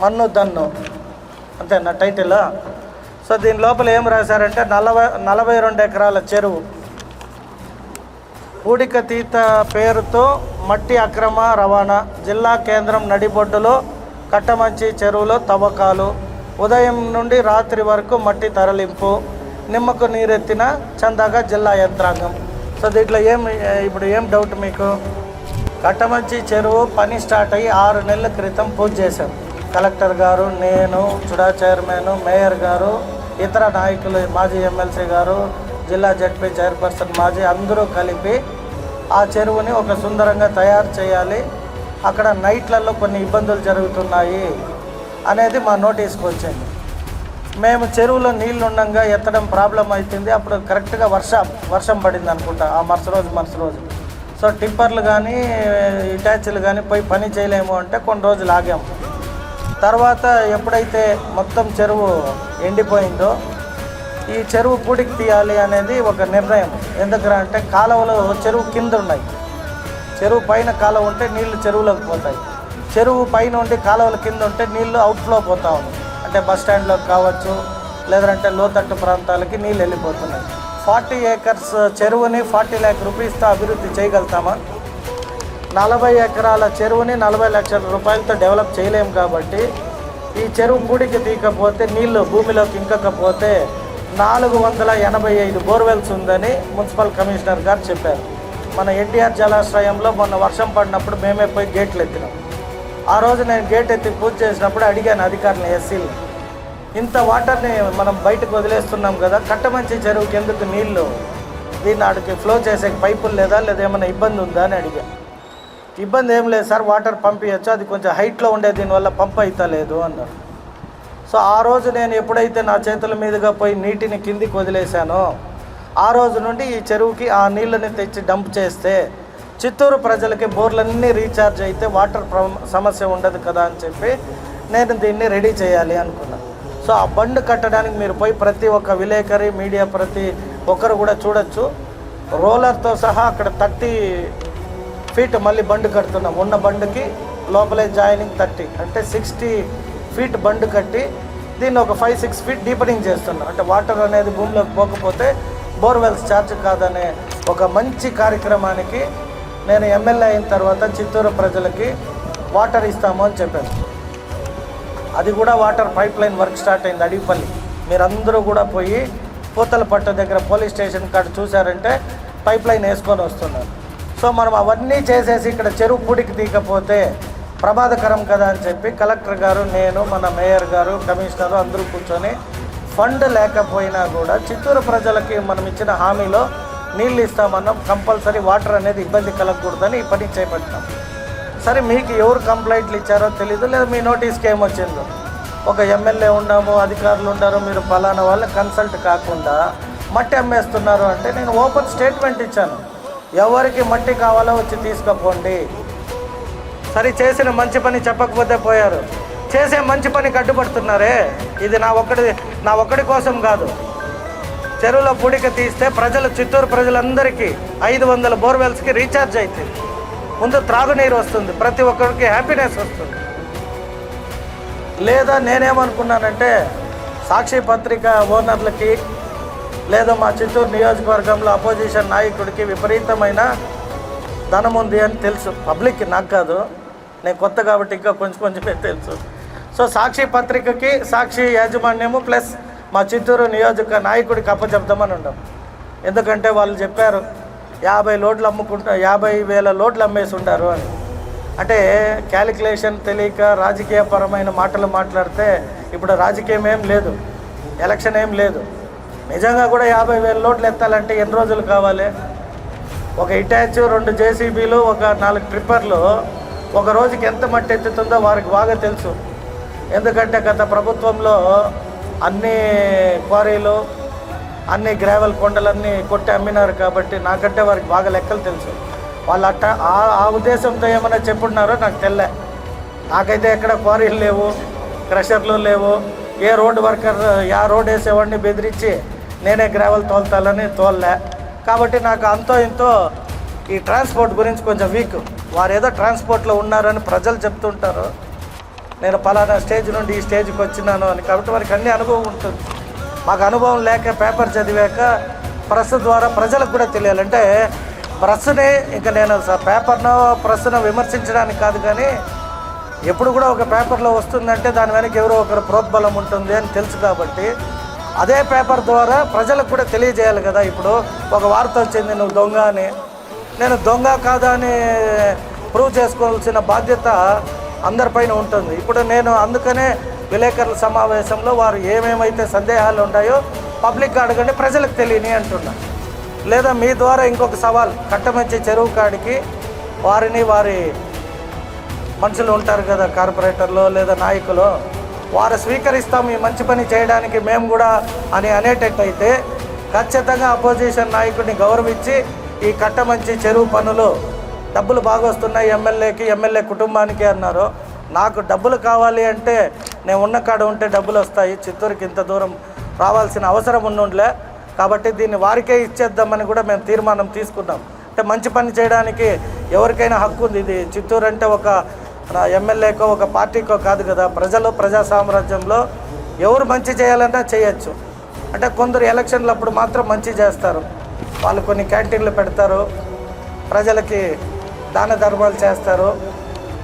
మన్ను దన్ను అంతేనా title so దీని లోపల ఏం రాశారంటే నలభై నలభై రెండు ఎకరాల చెరువు. పూడిక తీత పేరుతో మట్టి అక్రమ రవాణా. జిల్లా కేంద్రం నడిబొడ్డులో కట్టమంచి చెరువులో తవ్వకాలు. ఉదయం నుండి రాత్రి వరకు మట్టి తరలింపు. నిమ్మకు నీరెత్తిన చందాగా జిల్లా యంత్రాంగం. సో దీంట్లో ఏం ఇప్పుడు ఏం డౌట్ మీకు? కట్టమంచి చెరువు పని స్టార్ట్ అయ్యి ఆరు నెలల క్రితం పూజ చేశాం. కలెక్టర్ గారు నేను చుడా చైర్మన్ మేయర్ గారు ఇతర నాయకులు మాజీ ఎమ్మెల్సీ గారు జిల్లా జడ్పీ చైర్పర్సన్ మాజీ అందరూ కలిపి ఆ చెరువుని ఒక సుందరంగా తయారు చేయాలి. అక్కడ నైట్లలో కొన్ని ఇబ్బందులు జరుగుతున్నాయి అనేది మా నోటీస్కి వచ్చింది. మేము చెరువులో నీళ్ళు ఉండగా ఎత్తడం ప్రాబ్లం అవుతుంది అప్పుడు కరెక్ట్గా వర్షం వర్షం పడింది అనుకుంటా. ఆ మరుస రోజు మరుస రోజు. సో టిప్పర్లు కానీ ఇటాచ్లు కానీ పోయి పని చేయలేము అంటే కొన్ని రోజులు ఆగాము. తర్వాత ఎప్పుడైతే మొత్తం చెరువు ఎండిపోయిందో ఈ చెరువు పూడికి తీయాలి అనేది ఒక నిర్ణయం. ఎందుకురా అంటే కాలువలు చెరువు కింద ఉన్నాయి. చెరువు పైన కాలువ ఉంటే నీళ్ళు చెరువులోకి పోతాయి. చెరువు పైన ఉండి కాలువల కింద ఉంటే నీళ్ళు అవుట్ఫ్లో పోతా ఉన్నాయి. అంటే బస్ స్టాండ్లోకి కావచ్చు లేదంటే లోతట్టు ప్రాంతాలకి నీళ్ళు వెళ్ళిపోతున్నాయి. ఫార్టీ ఏకర్స్ చెరువుని ఫార్టీ ల్యాక్ రూపీస్తో అభివృద్ధి చేయగలుగుతామా? నలభై ఎకరాల చెరువుని నలభై లక్షల రూపాయలతో డెవలప్ చేయలేము కాబట్టి ఈ చెరువు గుడికి తీయకపోతే నీళ్ళు భూమిలోకి ఇంకకపోతే నాలుగు వందల ఎనభై ఐదు బోర్వెల్స్ ఉందని మున్సిపల్ కమిషనర్ గారు చెప్పారు. మన ఎన్టీఆర్ జలాశ్రయంలో మొన్న వర్షం పడినప్పుడు మేమే పోయి గేట్లు ఎత్తినాం. ఆ రోజు నేను గేట్ ఎత్తి పూజ చేసినప్పుడు అడిగాను అధికారులు ఎస్సీలు ఇంత వాటర్ని మనం బయటకు వదిలేస్తున్నాం కదా కట్టమంచి చెరువుకి ఎందుకు నీళ్ళు దీన్ని ఆడికి ఫ్లో చేసే పైపులు లేదా లేదా ఏమైనా ఇబ్బంది ఉందా అని అడిగా. ఇబ్బంది ఏం లేదు సార్ వాటర్ పంపించచ్చు అది కొంచెం హైట్లో ఉండే దీనివల్ల పంప్ అవుతా లేదు అన్నారు. సో ఆ రోజు నేను ఎప్పుడైతే నా చేతుల మీదుగా పోయి నీటిని కిందికి వదిలేశానో ఆ రోజు నుండి ఈ చెరువుకి ఆ నీళ్ళని తెచ్చి డంప్ చేస్తే చిత్తూరు ప్రజలకి బోర్లన్నీ రీఛార్జ్ అయితే వాటర్ ప్ర- సమస్య ఉండదు కదా అని చెప్పి నేను దీన్ని రెడీ చేయాలి అనుకున్నాను సో ఆ బండ్ కట్టడానికి మీరు పోయి ప్రతి ఒక్క విలేకరి మీడియా ప్రతి ఒక్కరు కూడా చూడొచ్చు. రోలర్తో సహా అక్కడ థర్టీ ఫీట్ మళ్ళీ బండ్ కడుతున్నాం. ఉన్న బండ్కి లోపలే జాయినింగ్ థర్టీ అంటే సిక్స్టీ ఫీట్ బండ్ కట్టి దీన్ని ఒక ఫైవ్ సిక్స్ ఫీట్ డీపనింగ్ చేస్తున్నాం అంటే వాటర్ అనేది భూమిలోకి పోకపోతే బోర్వెల్స్ ఛార్జ్ కాదనే ఒక మంచి కార్యక్రమానికి నేను ఎమ్మెల్యే అయిన తర్వాత చిత్తూరు ప్రజలకి వాటర్ ఇస్తాము అని చెప్పాను అది కూడా water pipe line work start అయింది అడిగిపల్లి మీరందరూ కూడా పోయి పూతలపట్టు దగ్గర పోలీస్ స్టేషన్ కాడ చూసారంటే పైప్ లైన్ వేసుకొని వస్తున్నారు. సో మనం అవన్నీ చేసేసి ఇక్కడ చెరువు పూడికి తీయకపోతే ప్రమాదకరం కదా అని చెప్పి కలెక్టర్ గారు నేను మన మేయర్ గారు కమిషనర్ అందరూ కూర్చొని ఫండ్ లేకపోయినా కూడా చిత్తూరు ప్రజలకి మనం ఇచ్చిన హామీలో నీళ్ళు ఇస్తామన్నాం. కంపల్సరీ వాటర్ అనేది ఇబ్బంది కలగకూడదని ఈ పని చేపట్టాం. సరే మీకు ఎవరు కంప్లైంట్లు ఇచ్చారో తెలీదు లేదా మీ నోటీస్కి ఏమొచ్చిందో? ఒక ఎమ్మెల్యే ఉన్నాము అధికారులు ఉన్నారు మీరు ఫలానా వాళ్ళు కన్సల్ట్ కాకుండా మట్టి అమ్మేస్తున్నారు అంటే నేను ఓపెన్ స్టేట్మెంట్ ఇచ్చాను. ఎవరికి మట్టి కావాలో వచ్చి తీసుకుపోండి సరే చేసిన మంచి పని చెప్పకపోతే పోయారు. చేసే మంచి పని కట్టుబడుతున్నారే. ఇది నా ఒక్కడి నా ఒక్కడి కోసం కాదు. చెరువులో పుడిక తీస్తే ప్రజలు చిత్తూరు ప్రజలందరికీ ఐదు వందల బోర్వెల్స్కి రీఛార్జ్ అవుతుంది ముందు త్రాగునీరు వస్తుంది. ప్రతి ఒక్కరికి హ్యాపీనెస్ వస్తుంది. లేదా నేనేమనుకున్నానంటే సాక్షి పత్రిక ఓనర్లకి లేదా మా చిత్తూరు నియోజకవర్గంలో అపోజిషన్ నాయకుడికి విపరీతమైన ధనం ఉంది అని తెలుసు. పబ్లిక్కి నాకు కాదు. నేను కొత్త కాబట్టి ఇంకా కొంచెం కొంచెమే తెలుసు. సో సాక్షి పత్రికకి సాక్షి యాజమాన్యము ప్లస్ మా చిత్తూరు నియోజక నాయకుడికి అప్పచెప్దామని ఉండం ఎందుకంటే వాళ్ళు చెప్పారు యాభై లోడ్లు అమ్ముకుంటా యాభై వేల లోడ్లు అమ్మేసి ఉంటారు అని. అంటే క్యాలిక్యులేషన్ తెలియక రాజకీయపరమైన మాటలు మాట్లాడితే ఇప్పుడు రాజకీయం ఏం లేదు ఎలక్షన్ ఏం లేదు. నిజంగా కూడా యాభై వేల లోడ్లు ఎత్తాలంటే ఎన్ని రోజులు కావాలి? ఒక ఇటాచ్ రెండు జేసీబీలు ఒక నాలుగు ట్రిప్పర్లు ఒక రోజుకి ఎంత మట్టి ఎత్తుతుందో వారికి బాగా తెలుసు. ఎందుకంటే గత ప్రభుత్వంలో అన్ని క్వారీలు అన్ని గ్రావెల్ కొండలన్నీ కొట్టి అమ్మినారు కాబట్టి నాకంటే వారికి బాగా లెక్కలు తెలుసు. వాళ్ళు అట్ట ఆ- ఉద్దేశంతో ఏమైనా చెప్పున్నారో నాకు తెల్లే. నాకైతే ఎక్కడ క్వారీలు లేవు క్రషర్లు లేవు. ఏ రోడ్ వర్కర్ ఆ రోడ్ వేసేవాడిని బెదిరించి నేనే గ్రావెల్ తోలుతాలని తోలలే. కాబట్టి నాకు అంతో ఇంతో ఈ ట్రాన్స్పోర్ట్ గురించి కొంచెం వీక్. వారు ఏదో ట్రాన్స్పోర్ట్లో ఉన్నారని ప్రజలు చెప్తుంటారు. నేను పలానా స్టేజ్ నుండి ఈ స్టేజ్కి వచ్చినాను అని. కాబట్టి వారికి అన్ని అనుభవం ఉంటుంది. మాకు అనుభవం లేక పేపర్ చదివాక ప్రెస్ ద్వారా ప్రజలకు కూడా తెలియాలంటే ప్రెస్నే ఇంకా నేను స- పేపర్ను ప్రెస్ను విమర్శించడానికి కాదు కానీ ఎప్పుడు కూడా ఒక పేపర్లో వస్తుందంటే దాని వెనక ఎవరో ఒకరు ప్రోద్బలం ఉంటుంది అని తెలుసు కాబట్టి అదే పేపర్ ద్వారా ప్రజలకు కూడా తెలియజేయాలి కదా. ఇప్పుడు ఒక వార్త వచ్చింది నువ్వు దొంగ అని. నేను దొంగ కాదా అని ప్రూవ్ చేసుకోవాల్సిన బాధ్యత అందరిపైన ఉంటుంది. ఇప్పుడు నేను అందుకనే విలేకరుల సమావేశంలో వారు ఏమేమైతే సందేహాలు ఉన్నాయో పబ్లిక్ అడగండి ప్రజలకు తెలియని అంటున్నా. లేదా మీ ద్వారా ఇంకొక సవాల్ కట్టమంచి చెరువు కాడికి వారిని వారి మనుషులు ఉంటారు కదా కార్పొరేటర్లు లేదా నాయకులు వారు స్వీకరిస్తాం ఈ మంచి పని చేయడానికి మేము కూడా అని అనేటట్టయితే ఖచ్చితంగా అపోజిషన్ నాయకుడిని గౌరవించి ఈ కట్టమంచి చెరువు పనులు డబ్బులు బాగా వస్తున్నాయి ఎమ్మెల్యేకి ఎమ్మెల్యే కుటుంబానికి అన్నారు. నాకు డబ్బులు కావాలి అంటే నేను ఉన్న కాడ ఉంటే డబ్బులు వస్తాయి చిత్తూరుకి ఇంత దూరం రావాల్సిన అవసరం ఉండుండలే కాబట్టి దీన్ని వారికే ఇచ్చేద్దామని కూడా మేము తీర్మానం తీసుకున్నాం. అంటే మంచి పని చేయడానికి ఎవరికైనా హక్కు ఉంది. ఇది చిత్తూరు అంటే ఒక ఎమ్మెల్యేకో ఒక పార్టీకో కాదు కదా. ప్రజలు ప్రజా సామ్రాజ్యంలో ఎవరు మంచి చేయాలన్నా చేయొచ్చు. అంటే కొందరు ఎలక్షన్లు అప్పుడు మాత్రం మంచి చేస్తారు. వాళ్ళు కొన్ని క్యాంటీన్లు పెడతారు. ప్రజలకి దాన ధర్మాలు చేస్తారు.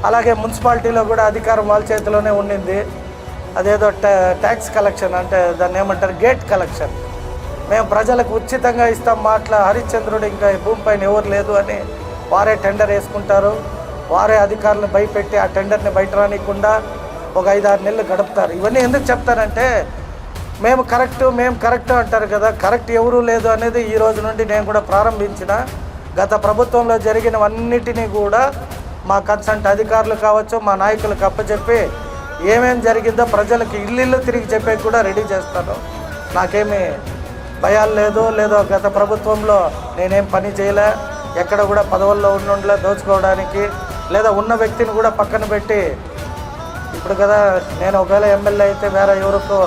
అలాగే మున్సిపాలిటీలో కూడా అధికారం వాళ్ళ చేతిలోనే ఉండింది. అదేదో ట్యాక్స్ కలెక్షన్ అంటే దాన్ని ఏమంటారు? గేట్ కలెక్షన్ మేము ప్రజలకు ఉచితంగా ఇస్తాం మాట్లా హరిశ్చంద్రుడు ఇంకా భూమి భూమిపైన ఎవరు లేదు అని వారే టెండర్ వేసుకుంటారు. వారే అధికారులను భయపెట్టి ఆ టెండర్ని బయట రానియకుండా ఒక ఐదు ఆరు నెలలు గడుపుతారు. ఇవన్నీ ఎందుకు చెప్తానంటే మేము కరెక్ట్ మేము కరెక్ట్ అంటారు కదా కరెక్ట్ ఎవరూ లేదు అనేది ఈ రోజు నుండి నేను కూడా ప్రారంభించిన. గత ప్రభుత్వంలో జరిగినవన్నిటినీ కూడా మా కన్సల్ట్ అధికారులు కావచ్చు మా నాయకులకు అప్పచెప్పి ఏమేం జరిగిందో ప్రజలకు ఇల్లు తిరిగి చెప్పే కూడా రెడీ చేస్తాను. నాకేమీ భయాలు లేదు లేదో గత ప్రభుత్వంలో నేనేం పని చేయలే. ఎక్కడ కూడా పదవుల్లో ఉండుండలే దోచుకోవడానికి. లేదా ఉన్న వ్యక్తిని కూడా పక్కన పెట్టి ఇప్పుడు కదా నేను ఒకవేళ ఎమ్మెల్యే అయితే వేరే ఎవరికో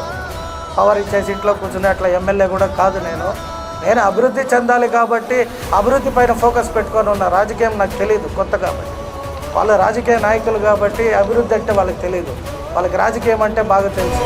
పవర్ ఇచ్చేసి ఇంట్లో కూర్చునే అట్లా ఎమ్మెల్యే కూడా కాదు నేను. నేను అభివృద్ధి చెందాలి కాబట్టి అభివృద్ధి పైన ఫోకస్ పెట్టుకొని ఉన్న రాజకీయం నాకు తెలియదు కొత్త కాబట్టి వాళ్ళు రాజకీయ నాయకులు కాబట్టి అభివృద్ధి అంటే వాళ్ళకి తెలియదు వాళ్ళకి రాజకీయం అంటే బాగా తెలుసు.